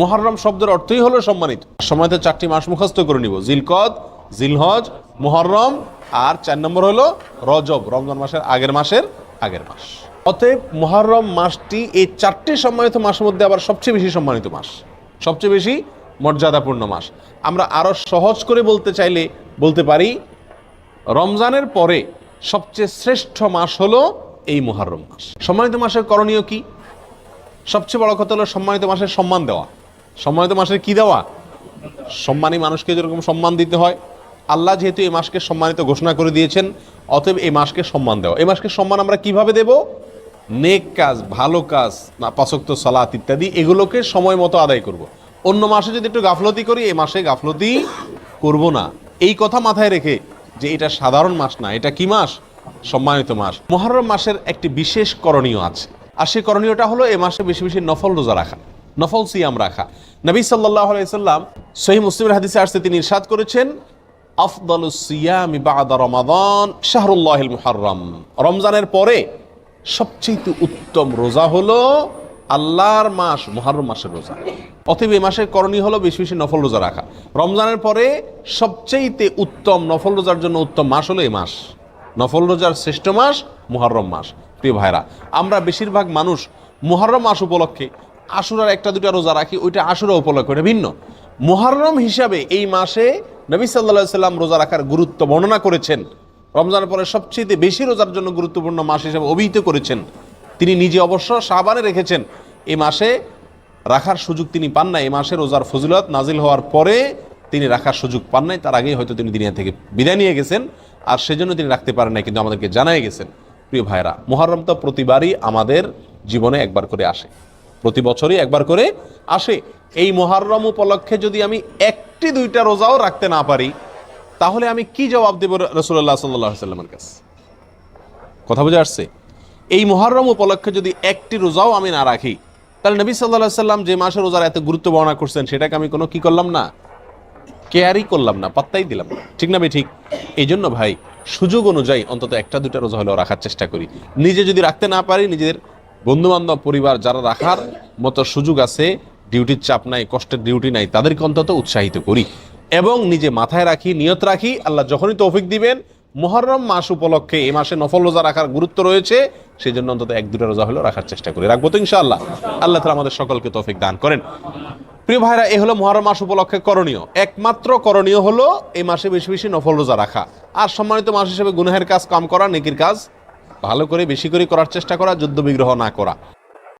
মুহররম শব্দের অর্থই হলো সম্মানিত। সময়তে চারটি মাস মুখস্থ করে নিব। জিলকদ, জিলহজ, মুহররম আর চার নম্বর হলো রজব, রমজান মাসের আগের মাসের আগের মাস। অতএব মুহররম মাসটি এই চারটি সম্মানিত মাসের মধ্যে আবার সবচেয়ে বেশি সম্মানিত মাস। সবচেয়ে বেশি মর্যাদাপূর্ণ মাস। আমরা আরও সহজ করে বলতে চাইলে বলতে পারি, রমজানের পরে সবচেয়ে শ্রেষ্ঠ মাস হলো এই মুহররম মাস। সম্মানিত মাসের করণীয় কি? সবচেয়ে বড় কথা হলো সম্মানিত মাসের সম্মান দেওয়া। সম্মানিত মাসের কি দেওয়া? সম্মানী মানুষকে যেরকম সম্মান দিতে হয়, আল্লাহ যেহেতু এই মাসকে সম্মানিত ঘোষণা করে দিয়েছেন, অতএব এই মাসকে সম্মান দেওয়া। এই মাসকে সম্মান আমরা কীভাবে দেব? নেক কাজ, ভালো কাজ, না, পাচক্ত সালাত ইত্যাদি, এগুলোকে সময় মতো আদায় করব। অন্য মাসে যদি একটু গাফলতি করি, এই মাসে গাফলতি করব না। এই কথা মাথায় রেখে যে এটা সাধারণ মাস না, এটা কি মাস? সম্মানিত মাস। মহরম মাসের একটি বিশেষ করণীয় আছে। আর সেই করণীয়টা হলো, এ মাসে বেশি বেশি নফল রোজা রাখা। নফল সিয়াম রাখা। নবী সাল্লাহ আলাইসাল্লাম সহি মুসলিমের হাদিসে আসতে তিনি ইরশাদ করেছেন আফদাল সিয়াম বাদা রমাদান শাহরুল্লাহিল মুহাররম। রমজানের পরে সবচেয়ে উত্তম রোজা হলো আল্লাহর মাস, মুহররম মাসের রোজা। অতএব এই মাসের করণীয় হলো বেশি বেশি নফল রোজা রাখা। রমজানের পরে সবচেয়েতে উত্তম নফল রোজার জন্য উত্তম মাস হলো এই মাস। নফল রোজার শ্রেষ্ঠ মাস, মুহররম মাস। প্রিয় ভাইরা, আমরা বেশিরভাগ মানুষ মুহররম মাস উপলক্ষে আশুরার একটা দুটা রোজা রাখি, ওইটা আশুরা উপলক্ষে ওটা ভিন্ন। মুহররম হিসাবে এই মাসে নবী সাল্লাহ সাল্লাম রোজা রাখার গুরুত্ব বর্ণনা করেছেন। রমজানের পরে সবচেয়ে বেশি রোজার জন্য গুরুত্বপূর্ণ মাস হিসেবে অভিহিত করেছেন। তিনি নিজে অবশ্য সাবানে রেখেছেন। এ মাসে রাখার সুযোগ তিনি পান না এ মাসে রোজার ফজিলত নাজিল হওয়ার পরে তিনি রাখার সুযোগ পান নাই। তার আগেই হয়তো তিনি দুনিয়া থেকে বিদায় নিয়ে গেছেন আর সেজন্য তিনি রাখতে পারেন নাই, কিন্তু আমাদেরকে জানাই গেছেন। প্রিয় ভাইরা মুহররম তো প্রতিবারই আমাদের জীবনে একবার করে আসে। প্রতি বছরই একবার করে আসে। এই মুহররম উপলক্ষে যদি আমি একটি দুইটা রোজাও রাখতে না পারি, তাহলে আমি কি জবাব দেব রসুল্লাহ সাল্লাহ সাল্লামের কাছে? কথা বুঝে আসছে? এই মহরম উপলক্ষে যদি একটি রোজাও আমি না রাখি, তাহলে নবী সাল্লাহ সাল্লাম যে মাসে রোজার এত গুরুত্ব বর্ণনা করছেন, সেটাকে আমি কোনো কি করলাম না? কেয়ারই করলাম না, পাত্তাই দিলাম না। ঠিক না ভাই? ঠিক? এই জন্য ভাই, সুযোগ অনুযায়ী অন্তত একটা দুটা রোজা হলেও রাখার চেষ্টা করি। নিজে যদি রাখতে না পারি, নিজেদের বন্ধু বান্ধব পরিবার যারা রাখার মতো সুযোগ আছে, ডিউটির চাপ নাই, কষ্টের ডিউটি নাই, তাদেরকে অন্তত উৎসাহিত করি। এবং নিজে মাথায় রাখি, নিয়ত রাখি, আল্লাহ যখনই তৌফিক দিবেন, মহরম মাস উপলক্ষে এই মাসে নফল রোজা রাখার গুরুত্ব রয়েছে সেই জন্য অন্তত এক দুটা রোজা হলেও রাখার চেষ্টা করি। রাখব তো ইনশাআল্লাহ। আল্লাহ তালা আমাদের সকলকে তৌফিক দান করেন। প্রিয় ভাইরা, এ হলো মহরম মাস উপলক্ষে করণীয়। একমাত্র করণীয় হলো এই মাসে বেশি বেশি নফল রোজা রাখা। আর সম্মানিত মাস হিসেবে গুনাহের কাজ, কম করা, নেকির কাজ ভালো করে বেশি করে করার চেষ্টা করা যুদ্ধ বিগ্রহ না করা।